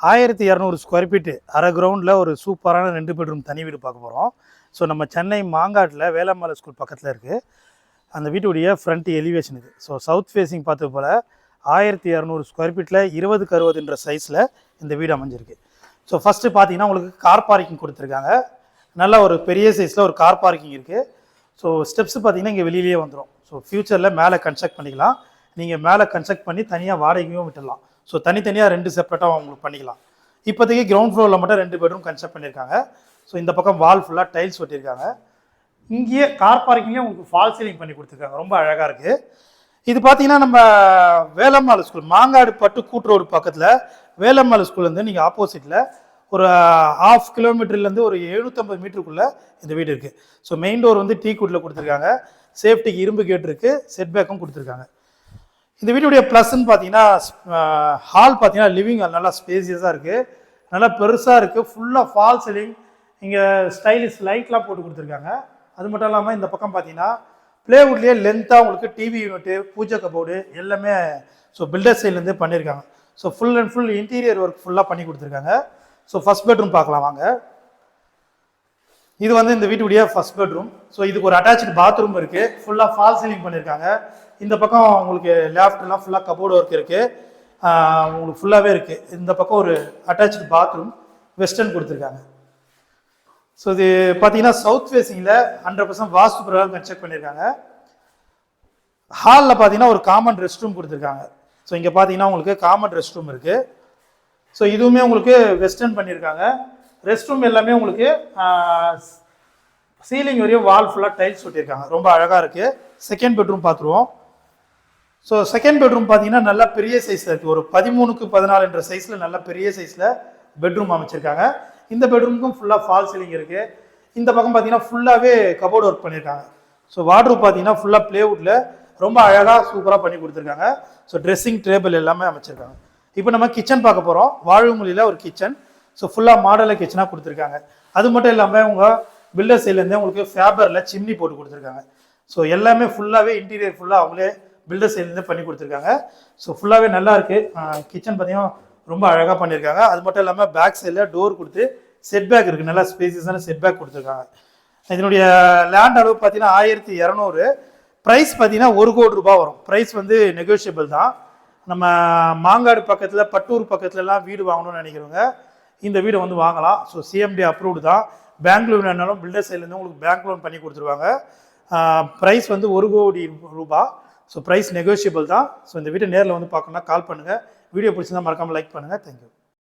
ஆயிரத்தி இரநூறு square feet அரை கிரவுண்டில் ஒரு சூப்பரான ரெண்டு பெட்ரூம் தனி வீடு பார்க்க போகிறோம் ஸோ நம்ம சென்னை மாங்காட்டில் வேளாமலை ஸ்கூல் பக்கத்தில் இருக்குது அந்த வீட்டுடைய ஃப்ரண்ட் எலிவேஷன் இது. ஸோ சவுத் ஃபேஸிங் பார்த்தது போல் ஆயிரத்தி இரநூறு ஸ்கொயர் ஃபீட்டில் இருபதுக்கு அறுபதுன்ற சைஸில் இந்த வீடு அமைஞ்சிருக்கு. ஸோ ஃபஸ்ட்டு பார்த்தீங்கன்னா உங்களுக்கு கார் பார்க்கிங் கொடுத்துருக்காங்க. நல்ல ஒரு பெரிய சைஸில் ஒரு கார் பார்க்கிங் இருக்குது ஸோ ஸ்டெப்ஸ் பார்த்தீங்கன்னா இங்கே வெளியிலேயே வந்துடும் ஸோ ஃப்யூச்சரில் மேலே கன்ஸ்ட்ரக்ட் பண்ணிக்கலாம். நீங்கள் மேலே கன்ஸ்ட்ரக்ட் பண்ணி தனியாக வாடகையும் விட்டுடலாம். ஸோ தனித்தனியாக ரெண்டு செப்பரேட்டாக உங்களுக்கு பண்ணிக்கலாம். இப்போதைக்கு கிரவுண்ட் ஃப்ளோரில் மட்டும் ரெண்டு பெட்ரூம் கன்ஸ்ட்ரக்ட் பண்ணியிருக்காங்க. ஸோ இந்த பக்கம் வால் ஃபுல்லாக டைல்ஸ் ஒட்டியிருக்காங்க இங்கேயே கார் பார்க்கிங்கே உங்களுக்கு ஃபால் சீலிங் பண்ணி கொடுத்துருக்காங்க. ரொம்ப அழகாக இருக்குது இது பார்த்தீங்கன்னா நம்ம வேலம்மாள் ஸ்கூல் மாங்காடு பட்டு கூட்டுரோடு பக்கத்தில் வேலம்மாள் ஸ்கூல்லேருந்து நீங்கள் ஆப்போசிட்டில் ஒரு ஹாஃப் கிலோமீட்டர்லேருந்து ஒரு எழுநூற்றம்பது மீட்டருக்குள்ளே இந்த வீடு இருக்குது ஸோ மெயின் டோர் வந்து டீ கூட்டில் கொடுத்துருக்காங்க. சேஃப்டிக்கு இரும்பு கேட் இருக்குது செட் பேக்கும் கொடுத்துருக்காங்க. இந்த வீடியோடைய ப்ளஸ்ன்னு பார்த்தீங்கன்னா ஹால் பார்த்தீங்கன்னா லிவிங் நல்லா ஸ்பேசியஸாக இருக்குது நல்லா பெருசாக இருக்குது ஃபுல்லாக ஃபால் சீலிங் இங்கே ஸ்டைலிஷ் லைட்லாம் போட்டு கொடுத்துருக்காங்க. அது மட்டும் இல்லாமல் இந்த பக்கம் பார்த்தீங்கன்னா பிளேவுட்லேயே லென்த்தாக உங்களுக்கு டிவி யூனிட்டு பூஜை கபோர்டு எல்லாமே ஸோ பில்டர் சைட்லேருந்தே பண்ணியிருக்காங்க so full and full interior work ஃபுல்லாக பண்ணி கொடுத்துருக்காங்க. ஸோ ஃபஸ்ட் பெட்ரூம் பார்க்கலாம் வாங்க. இது வந்து இந்த வீட்டுடைய ஃபர்ஸ்ட் பெட்ரூம் ஸோ இதுக்கு ஒரு அட்டாச்சு பாத்ரூம் இருக்கு. ஃபுல்லாக ஃபால் சீலிங் பண்ணியிருக்காங்க இந்த பக்கம் உங்களுக்கு லேஃப்ட்லாம் ஃபுல்லாக கபோர்டு ஒர்க் இருக்கு. உங்களுக்கு ஃபுல்லாகவே இருக்கு. இந்த பக்கம் ஒரு அட்டாச்சு பாத்ரூம் வெஸ்டர்ன் கொடுத்துருக்காங்க. ஸோ இது பார்த்தீங்கன்னா சவுத் ஃபேஸிங்கில் ஹண்ட்ரட் பர்சன்ட் வாஸ்து பிரகாரம் கன்ஸ்ட்ரக்ட் பண்ணியிருக்காங்க ஹாலில் பார்த்தீங்கன்னா ஒரு காமன் ரெஸ்ட் ரூம் கொடுத்துருக்காங்க. ஸோ இங்கே பார்த்தீங்கன்னா உங்களுக்கு காமன் ரெஸ்ட் ரூம் இருக்குது ஸோ இதுவுமே உங்களுக்கு வெஸ்டர்ன் பண்ணியிருக்காங்க ரெஸ்ட் ரூம் எல்லாமே உங்களுக்கு சீலிங் வரையும் வால் ஃபுல்லாக டைல்ஸ் ஒட்டியிருக்காங்க. ரொம்ப அழகாக இருக்குது செகண்ட் பெட்ரூம் பார்த்துருவோம் ஸோ செகண்ட் பெட்ரூம் பார்த்தீங்கன்னா நல்லா பெரிய சைஸில் இருக்குது ஒரு பதிமூணுக்கு பதினாலுன்ற சைஸில் நல்ல பெரிய சைஸில் பெட்ரூம் அமைச்சிருக்காங்க. இந்த பெட்ரூமுக்கும் ஃபுல்லாக ஃபால் சீலிங் இருக்குது இந்த பக்கம் பார்த்தீங்கன்னா ஃபுல்லாகவே கபோர்டு ஒர்க் பண்ணியிருக்காங்க ஸோ வாட்ரூப் பார்த்தீங்கன்னா ஃபுல்லாக ப்ளேவுட்டில் ரொம்ப அழகாக சூப்பராக பண்ணி கொடுத்துருக்காங்க. ஸோ ட்ரெஸ்ஸிங் டேபிள் எல்லாமே அமைச்சிருக்காங்க. இப்போ நம்ம கிச்சன் பார்க்க போகிறோம் வாழ்வுமொழியில் ஒரு கிச்சன் ஸோ ஃபுல்லாக மாடலில் கிச்சனாக கொடுத்துருக்காங்க. அது மட்டும் இல்லாமல் உங்கள் பில்டர் சைட்லேருந்தே உங்களுக்கு ஃபேபரில் சிம்னி போட்டு கொடுத்துருக்காங்க. ஸோ எல்லாமே ஃபுல்லாகவே இன்டீரியர் ஃபுல்லாக அவங்களே பில்டர் சைட்லேருந்தே பண்ணி கொடுத்துருக்காங்க. ஸோ ஃபுல்லாகவே நல்லா இருக்குது கிச்சன் பார்த்தீங்கன்னா ரொம்ப அழகாக பண்ணியிருக்காங்க. அது மட்டும் இல்லாமல் பேக் சைடில் டோர் கொடுத்து செட் பேக் இருக்குது நல்லா ஸ்பேசியஸான செட் பேக் கொடுத்துருக்காங்க. இதனுடைய லேண்ட் அளவு பார்த்தீங்கன்னா ஆயிரத்தி இரநூறு. ப்ரைஸ் பார்த்தீங்கன்னா ஒரு கோடி ரூபாய் வரும். ப்ரைஸ் வந்து நெகோஷியபிள் தான். நம்ம மாங்காடு பக்கத்தில் பட்டூர் பக்கத்துலலாம் வீடு வாங்கணும்னு நினைக்கிறவங்க இந்த வீடை வந்து வாங்கலாம். ஸோ சிஎம்டி அப்ரூவ்டு தான். பேங்க் லோன் வேணாலும் பில்டர் சைட்லேருந்து உங்களுக்கு பேங்க் லோன் பண்ணி கொடுத்துருவாங்க. ப்ரைஸ் வந்து ஒரு கோடி ரூபா. ஸோ ப்ரைஸ் நெகோஷியபிள் தான். ஸோ இந்த வீட்டை நேரில் வந்து பார்க்கணுன்னா கால் பண்ணுங்கள் வீடியோ பிடிச்சிருந்தா மறக்காமல் லைக் பண்ணுங்கள் தேங்க்யூ